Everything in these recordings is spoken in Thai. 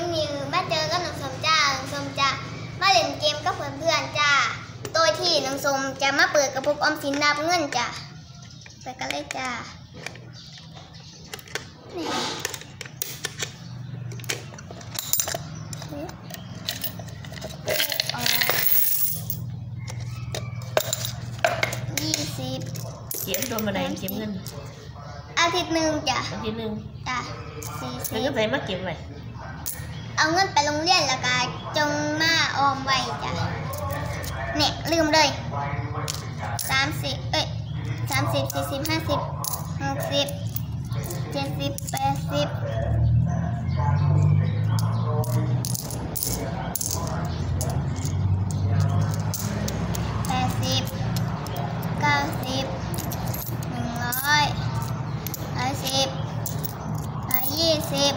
วันนี้มาเจอกับน้องสมจ้าน้องสมจะมาเล่นเกมกับเพื่อนๆจ้าโดยที่น้องสมจะมาเปิดกระปุกออมสินนับเงินจ้าไปกันเลยจ้านี่ยี่สิบเก็บตัวมาไหนเก็บเงินอาทิตย์หนึ่งจ้ะอาทิตย์หนึ่งจ้ะสี่มันสิก็บใส่มาเก็บไว้ เอาเงินไปโรงเรียนแล้วก็จงมาออมไว้จ้ะเนี่ยลืมเลยสามสิบเอ้ยสามสิบสี่สิบห้าสิบหกสิบเจ็ดสิบแปดสิบแปดสิบเก้าสิบหนึ่งร้อยร้อยสิบร้อยยี่สิบ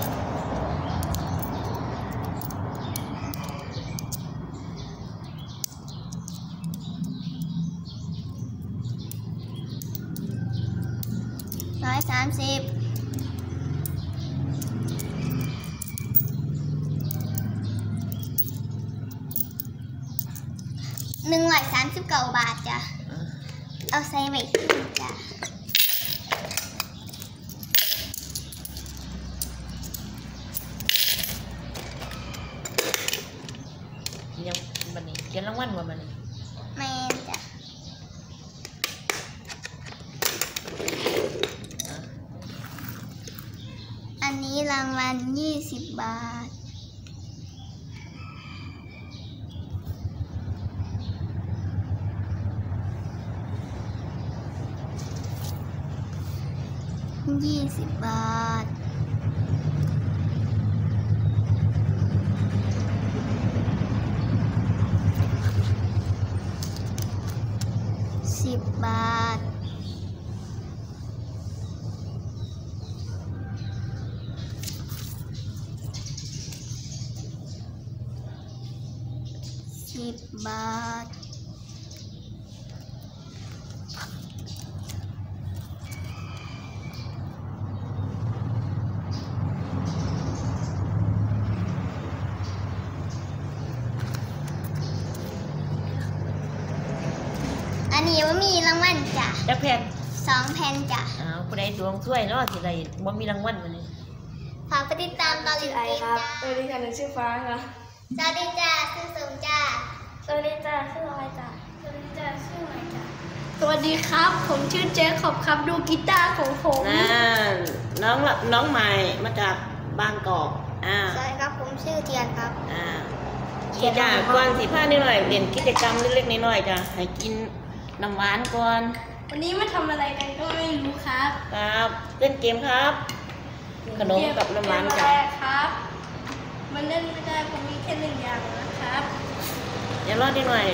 ร้อยสามสิบหนึ่งร้อยสามสิบเก้าบาทจ้ะ เอาใส่ไว้ที่นี่จ้ะยังบันนี้เก็บรางวัลว่ามันนี้ แมนจ้ะ อะ อันนี้ รางวัลยี่สิบบาท ยี่สิบบาท สิบบาท สิบบาท อันนี้ว่ามีรางวัลจ้ะจักแพงสองแผ่นจ้ะ อ้าวผู้ใดดวงช่วยเนาะสิได้บ่มีรางวัลวันนี้ ฝากไปติดตามตอนลินไอเกมครับจ้าสวัสดีค่ะหนูชื่อฟ้าค่ะ สวัสดีจ้าชื่อสมจ้าสวัสดีจ้าชื่ออะไรจ้าสวัสดีจ้าชื่ออะไรจ้าสวัสดีครับ ผมชื่อเจคอบครับดูกีตาร์ของผมนั่นน้องละน้องใหม่มาจากบางกอกอ่าสวัสดีครับผมชื่อเทียนครับอ่าคิดจ้าก่อนสิพานิดหน่อยเรียนกิจกรรมเล็กๆน้อยๆจ้ะให้กินน้ำหวานก่อนวันนี้มาทำอะไรกันก็ไม่รู้ครับ ครับเล่นเกมครับ ขนมกับน้ำหวานเกมจ้ะอะไรครับ มันเล่นไม่ได้ผมมีแค่หนึ่งอย่างนะครับเดี๋ยวรอนิดหน่อย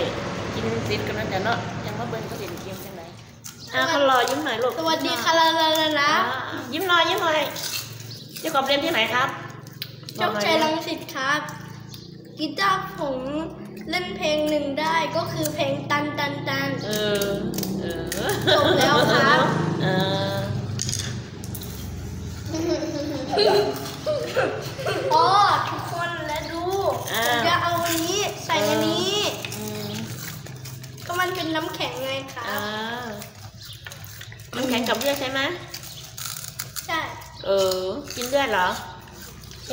กินซิดกันนะจ้ะเนาะยังมาเบิ่งก็เล่นเกมจังไดอ่าเขารอยิ้มหน่อยลูกสวัสดีค่ะลาลาลาลาอ่ายิ้มหน่อยยิ้มหน่อยเจ้ากอบเรียนที่ไหนครับโชคชัยรังสิตครับ กีตาร์ผมเล่นเพลงหนึ่งได้ก็คือเพลงตันตันตันเออเออจบแล้วครับเออโอ้ทุกคนและ ดูผมจะเอาอันนี้ใส่อันนี้ อืมก็มันเป็นน้ำแข็งไงครัอ่าบมันแข็งกับเลือดใช่ไหมใช่ เออ กินเลือดเหรอ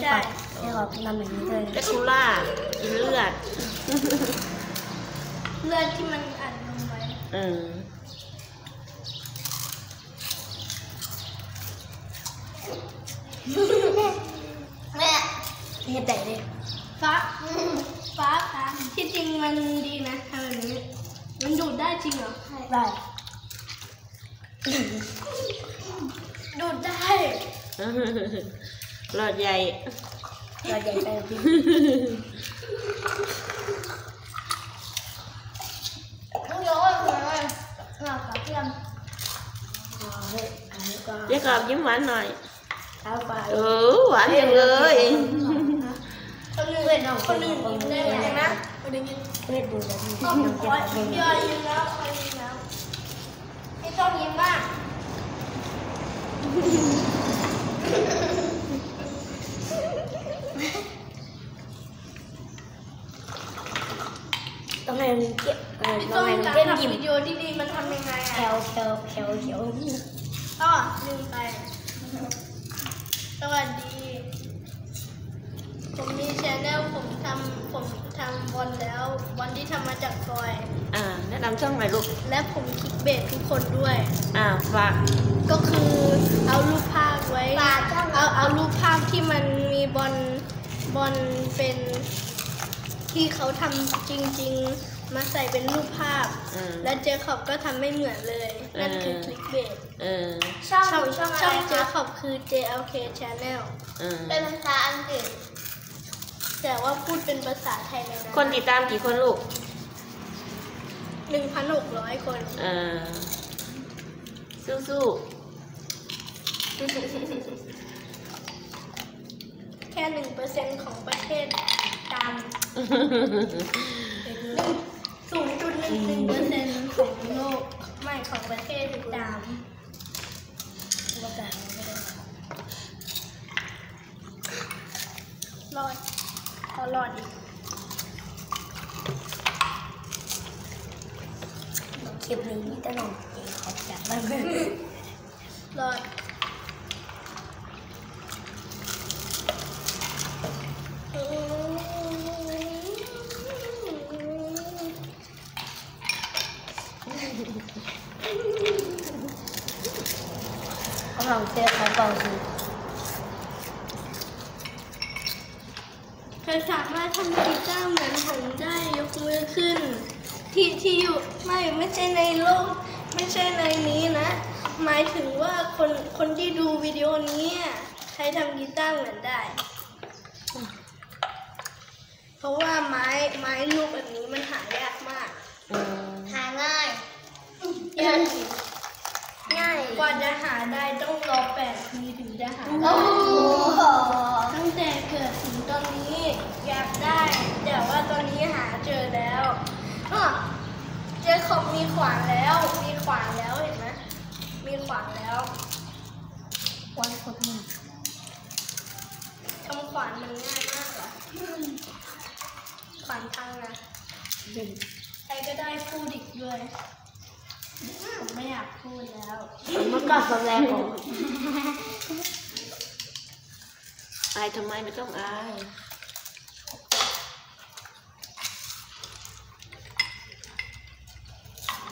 ใช่เรียกว่าน้ำแบบนี้เลยแดคูล่า กินเลือด เลือดที่มันอัดลงไปเออ แม่เห็ดแต่เลย ฟ้าฟ้าค่ะที่จริงมันดีนะทำแบบนี้มันดูดได้จริงเหรอได้ ดูดได้หลอดใหญ่เราใหญ่ไปจริงต้องยกเลยเลยหลับกับเทียมเรียกกับยิ้มหวานหน่อยเอาไปเออหวานจังเลย คนอื่งคนอื่นได้ยังนะคนอื่นเวทดูแล้วต้องขอยอะยิ้มแล้วคอยยิ้แล้วไม่ต้องยิ้มบ้างต้องไงลุงเก็บต้องไงลุงเก็บยิ้มวิดีโอที่ดีมันทำยังไงอะแคลแคลแคลแคล ช่องหน่อยลูก และผมคลิกเบสทุกคนด้วย อ่าฝาก ก็คือเอารูปภาพไว้ ฝากช่อง เอาเอารูปภาพที่มันมีบอลบอลเป็นที่เขาทำจริง ๆ มาใส่เป็นรูปภาพ อืม และเจคอบก็ทำไม่เหมือนเลย นั่นคือเออคลิกเบสเออช่องช่องช่องอะช่ไรองเจคะคอบคือ JLK Channel เออเป็นภาษาอังกฤษแต่ว่าพูดเป็นภาษาไทยเลยนะคนติดตามกี่คนลูก หนึ่งพันหกร้อยคน เออสู้แค่หนึ่งเปอร์เซ็นของประเทศตามๆศูนย์จุดหนึ่งหนึ่งเปอร์เซ็นของโลกไม่ของประเทศตามบ่กล้าบ่ได้รอดพอรอดอีก คลิปนี้มีแต่น้องเองขอบจัดมากเลยรอดกำลังเจอเขาเป่าสิเธอสามารถทำกีตาร์เหมือนผมได้ยกมือขึ้น ที่ที่อยู่ไม่ไม่ใช่ในโลก ไม่ใช่ในนี้นะ หมายถึงว่าคนคนที่ดูวิดีโอนี้อะใครทำกีตาร์เหมือนได้ เพราะว่าไม้ไม้ลูกแบบนี้มันหายากมากอืมหาง่ายยากง่ายกว่าจะหาได้ต้องรอแปดปีถึงจะหาโอ้ได้โหตั้งแต่เกิดถึงตอนนี้อยากได้ แต่ว่าตอนนี้หาเจอแล้วอ้อ เจอขอบมีขวานแล้ว มีขวานแล้วเห็นไหมมีขวานแล้ววันคนหนึ่งทำขวานมันง่ายมากเหรอขวานพังนะใครก็ได้พูดอีกด้วยผมไม่อยากพูดแล้วมันก็ตอนแรกของอายทำไมไม่ต้องอาย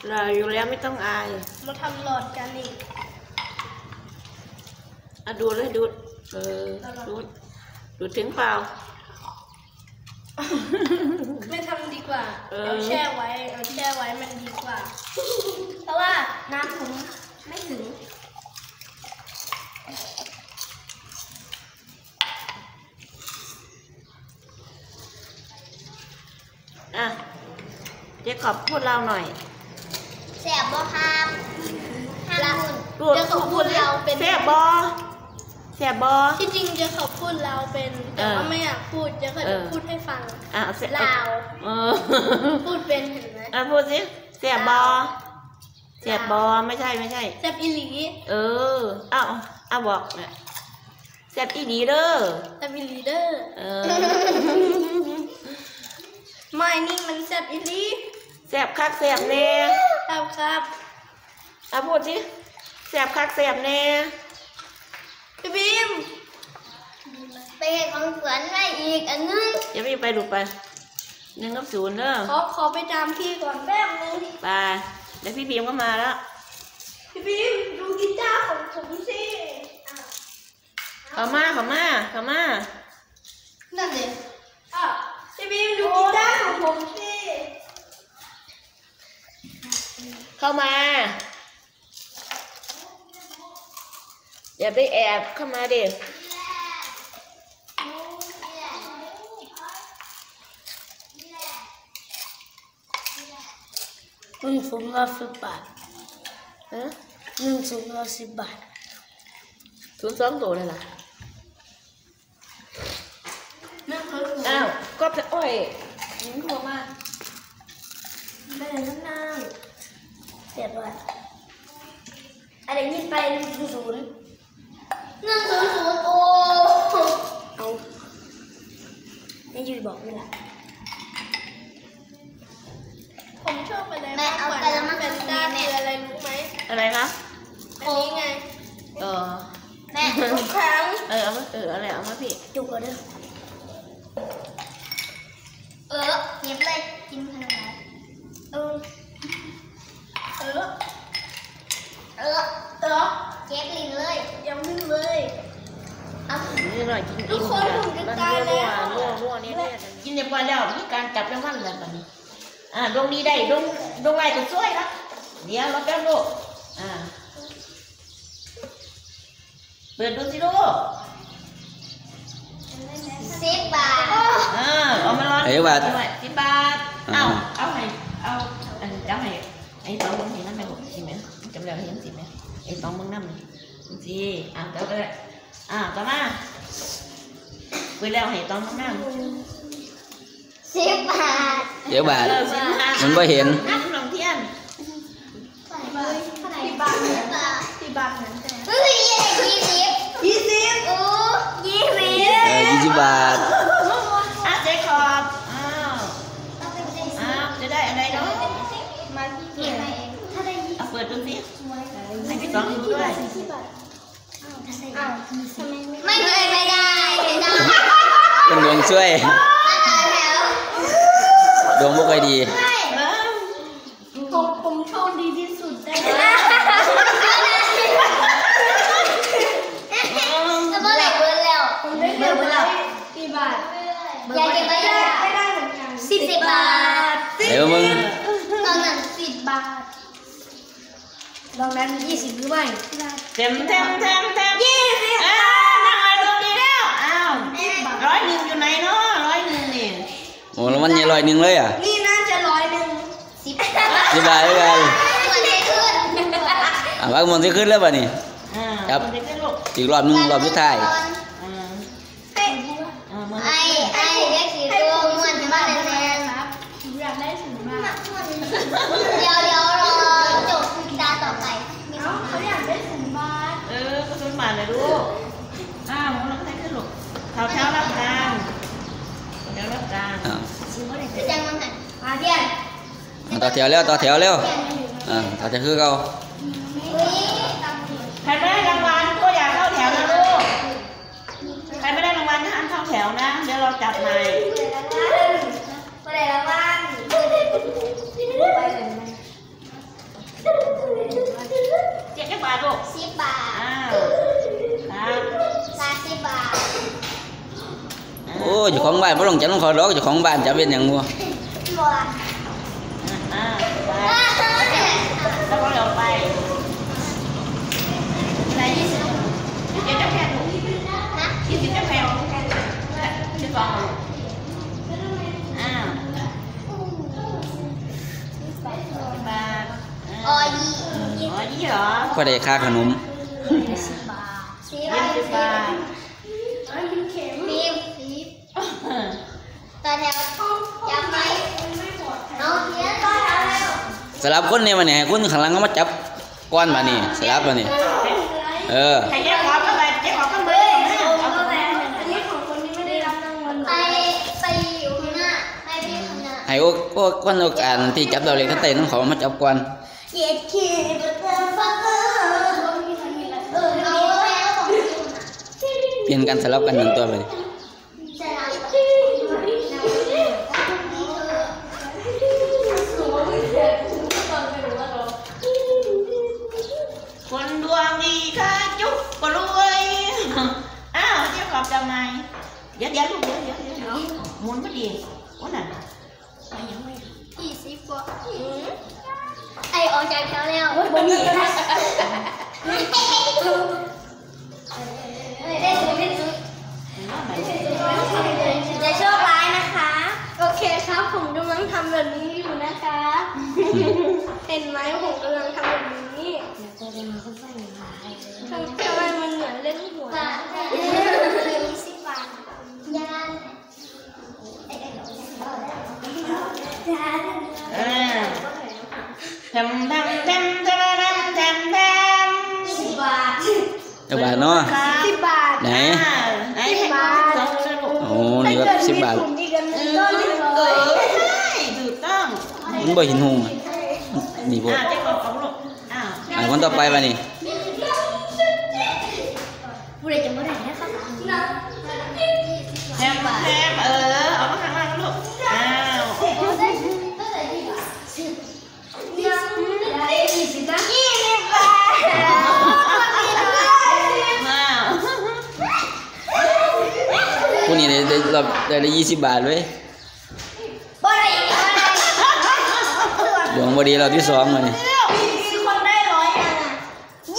เราอยู่แล้วไม่ต้องอายมาทำหลอดกันอีกอะดูเลยดูดเออดูดดูดถึงเปล่า ไม่ทำดีกว่าเออ เอาแช่ไว้เอาแช่ไว้มันดีกว่า เพราะว่าน้ำผมไม่ถึง อะเจ๊ขอบพูดเราหน่อย แสบบ่ครับห้ามหุ่นพูดเจ๊ขอบพูดเราเป็นแซ่บบอแซ่บบอที่จริงจะเขาพูดเราเป็นแต่เออว่าไม่อยากพูดจะเคยเออพูดให้ฟังอะเอาแซ่บลาวเออพูดเป็นเห็นไหมอะพูดสิแซ่บบอแซ่บบอไม่ใช่ไม่ใช่แซบอิหลีเออเอาเอาบอกเนี่ยแซ่บอีดีเด้อแซบอิหลีเดอร์เออไม่นี่มันแซบอิหลีแซ่บคักแซ่บแน่ ครับครับอะพูดสิแซ่บคักแซ่บแน่พี่บีมไปเห็นของสวนไว้อีกอันนึงอย่าไปไปดูไปหนึ่งกับศูนย์เด้อขอขอไปตามพี่ก่อนแป๊บนึงไปเดี๋ยวพี่บีมก็มาแล้ว พี่บีมดูกีตาร์ของผมสิอะเขามาเขามาเขามานั่นเลยอะพี่บีมดูกีตาร์ของผมสิ เข้ามา อย่าไปแอบเข้ามาเด็กหนึ่งสูงละสิบบาทฮะหนึ่งสูงละสิบบาทศูนย์สองตัวเลยล่ะนั่นเขาถูกอ้าวก็จะอ้อยยิงเข้ามาไม่ได้นั่งนั่ง เจ็ดบาทอะไรยินไปหนึ่งศูนย์ศูนย์หนึ่งศูนย์ศูนย์โอ้เอาไม่ยืนบอกนี่แหละผมชอบอะไรแม่มากเอากว่าไปแล้วมันแฟจะนตาแม่คืออะไรรู้ไหมอะไรคะอันนี้ไง เออแม่ทุกครั้งเออเอามาเอออะไรเอามาพี่จุกเอาเด้อเออเย็บเลยกินขนมอะไร เออเอ เออ เออเจ็บลิ้นเลยยังไม่เลยเอานี่หน่อยกินทุอิ่กมคนผมจะตายแล้วรั่วรั่วเนี่ยกินเรียบร้อยแล้วมีการจับรางวัลแล้วตอนนี้ อ่าดวงดีได้ดวงดวงไรก็ช่วยละเดี๋ยวเราแป๊บลูกอ่า เปิดดูสิลูกสิบบาท อ่าเอามาร้อนเอ้บาท สิบบาทอ่าเไอ้สองมึงนั่นนี่สิอ่าเดี๋ยวก็ได้อ่าต่อมาเปิดแล้วให้ตองมึงนั่นสิบบาทเดี๋ยวบาท เออสิบห้ามันบ่เห็นน้ำหลงเทียนเท่าไหร่เท่าไหร่ที่บ้านสิบบาทที่บ้านเหมือนกันเฮ้ยยี่สิบยี่สิบโอ้ยี่สิบ เออยี่สิบบาท อะเจ๊ขอบอ้าว เอาไปเป็นสิ อ้าวจะได้อะไรเนาะ มาที่ เก็บมาเองถ้าได้ยี่สิบ เอาเปิดดูสิ ให้พี่ตองดูด้วยอ้าวไม่เคยไม่ได้ไม่ได้เป็นดวงช่วยมาต่อแถวดวงบ่ค่อยดี ไม่ เออ ผมผมโชคดีที่สุดได้ จะเมื่อไหร่เบิร์นแล้ว ผมได้เก็บไว้กี่บาท ยายเก็บไว้ยัง ไม่ได้เหมือนกัน สิบสิบบาท เดี๋ยวมึง ตอนนั้นสิบบาท ลองนั้นยี่สิบหรือไม่ เต็มเต็มเต็มเต็มยี่สิบอ้าวนั่งมาดูดีแล้วอ้าวร้อยหนึ่งอยู่ไหนเนาะร้อยหนึ่งนี่ โอ้แล้วมันยี่ร้อยหนึ่งเลยอะ นี่น่าจะร้อยหนึ่งสิบสิบบาทด้วยกันส่วนได้ขึ้นอะว่ามันจะขึ้นแล้วป่ะนี่ อ่าครับ มันจะขึ้นลูก อีกรอบหนึงรอบสุดท้ายอ่าอ่ามัน ไอ้ไอ้เด็กสีตัวม้วนจะมาแน่ๆ ครับผมอยากได้ถึงบาท เดี๋ยวเดี๋ยวรอจบตาต่อไป เอ้าเขาอยากได้ถึงบาท เออก็ขึ้นมาเลยลูกอ้าวมันต้องขึ้นลูกเท้าเท้ารับกลางเท้ารับกลาง อ่า คือจังมันหัน มาเทียน อะต่อแถวแล้วต่อแถวแล้วอ่าต่อ แถวคือเขาอุ้ยใครไม่ได้รางวัลก็อย่าเข้าแถวนะลูกใครไม่ได้รางวัลห้ามเข้าแถวนะ เดี๋ยวเราจับใหม่ไปไหนแล้วบ้างเจ็ดแค่บาทลูกสิบบาทอ้าวครับสามสิบบาทโอ้เจ้าของบ้านบ่ต้องจับต้องขอดอกเจ้าของบ้านจับเป็นหยังบ่ บัวอ่าไปแล้วก็เดี๋ยวไปไหนยี่สิบเจ็ดจะแพงลูกนะยี่สิบจะแพงสิบสองอ้าวบาทออยีอ๋อยี่เหรอก็ได้ค่าขนม สิบบาทสิบ ยี่สิบบาท อันนี้เข็ม สิบสิบต่อแถวจำไหมเอาเทียนต่อแถวแล้ว สลับคนเนี่ยมันนี่ให้คนข้างหลังเขามาจับก้อนมานี่สลับมานี่เออใครแยกขอเข้าไปแยกขอเข้าไปเอาเข้าไปอันนี้ของคนที่ไม่ได้รับรางวัลไปไปอยู่ข้างหน้าไปพี่ข้างหน้าให้โอ้โอ้คนโอกาสที่จับดาวเล็กเขาเต้นต้องเขามาจับก้อนเย็ดเคบัตเตอร์ฟักเกอร์เออเอาแล้วของพี่ข้างหน้าเปลี่ยนกันสลับกันหนึ่งตัวไป จะรับ คนดวงดีค่ะจุ๊บก็รวย อ้าวเจ้าขอบจะไหมเดี๋ยวเดี๋ยวลูกเดี๋ยวเดี๋ยวเดี๋ยวเดี๋ยวหมุนพอดีวันน่ะไปยังไม่ยี่สิบกว่าไอออกจากแถวแล้วบนนี้ได้สุดได้สุดจะโชคร้ายนะคะ โอเคครับผมกำลังทำแบบนี้อยู่นะคะ เห็นไหมผมกำลังทำแบบนี้ตัวเดียวมันก็ใส่หลาย ทำทำไมมันเหมือนเล่นหัวบาทยี่สิบบาทยานเออทำทำทำทำทำทำทำสิบบาทเจ้าบาทเนาะครับสิบบาทไหนอ่าไหนให้สองลูกโอ้นี่ครับสิบบาทผมอีกอันหเอนึงอก็หนึ่งเอร้อยอใช่ถูกต้องให้มันบ่เห็นหงอะนี่บ่อ่าเจ๊กองของลูกอ้าวอ่านคนต่อไปมานี่ นี้ได้ได้รอบได้ละยี่สิบบาทเว้ยบ่ได้บ่ได้ดวงบ่ดีรอบที่สองมานี่มีคนได้ร้อยอะ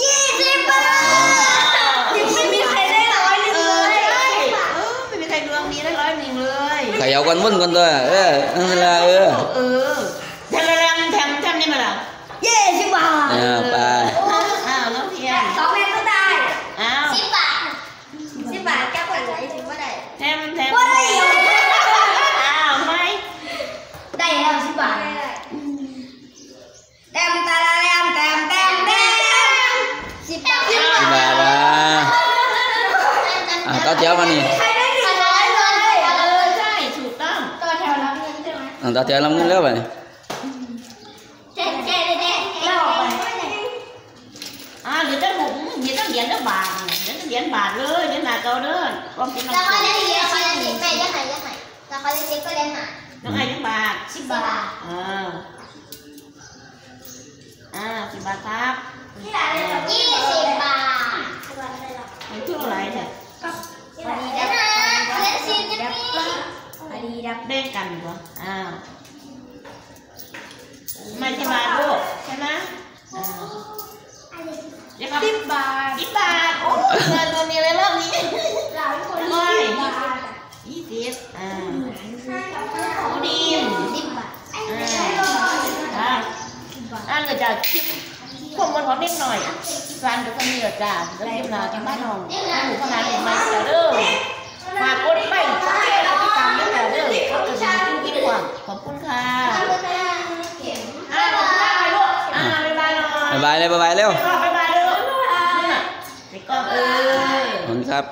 ยี่สิบบาทยังไม่มีใครได้ร้อยหนึ่งเอเลอยใช่เออไม่มีใครดวงดีได้ร้อยหนึ่งเลยเขย่ากันวนกันตัวเออนั่นล่ะเออเออแทมแทมแทมแทมนี่มาละ ยี่สิบบาท อ่าไป อ้าวน้องเทียน สองแม่ก็ได้ อ้าว สิบบาท สิบบาทแก้วไหนถึงว่าได้ แทมแทม บ่ได้ อ้าวไม่ ได้แล้วสิบบาทแต้มตาลาแต้มแต้มแต้มแต้มสิบบาท สิบบาทอะอ่าต่อแถวมานี่ ใครได้หนึ่งร้อยเลย เออใช่ถูกต้อง ตัวแถวรับเงิ นใช่ไหมอ่าต่อแถวลำเงิน ดี๋ยวจะบุ๋มเดี๋ยวต้องเหรียญจะบาทเดี๋ยวต้องเหรียญบาทเลยเดี๋ยวหนาเก่าเด้อความจริงน้องแล้วเขาไอ้เล่นเลี้ยงเขาเล่นเลี้ยงแม่ยังไงยังไงแล้วเขาเล่นเลี้ยงก็เล่นหาน้องไอ้ยังบาทสิบบาทอ่าอ่าสิบบาทครับยี่สิบบาทมันเท่าไหร่เนี่ยแล้วนะเล่นซีจะมีอดีดับแบ่งกันเหรออ่าไม่ใช่บาทลูกใช่ไหมอ่าเดี๋ยวครับสิบบาทสิบบาท โอ้เงินตัวนี้เลยรอบนี้หลายคนร้อยสิบบาทยี่สิบอ่าผู้ดีมสิบบาทอ่าอ่าเดี๋ยวจะคลิปพวกมันขอนิดหน่อยฟันกับคนเหนือจ้าแล้วคลิปหนาจังบ้านน้องถ้าหนูขนาดเห็นไหมจ้าเด้อฝากกดไลค์กดแชร์กดติดตามด้วยจ้าเด้อกดกระดิ่งกิ้งกิ้งกว่างขอบคุณค่ะอ่าบ๊ายบายลูกอ่าบ๊ายบายหน่อยบ๊ายบายเลยบ๊ายบายเร็วบ๊ายบายเด้อนี่น่ะไปกล้องเออขอบคุณครับ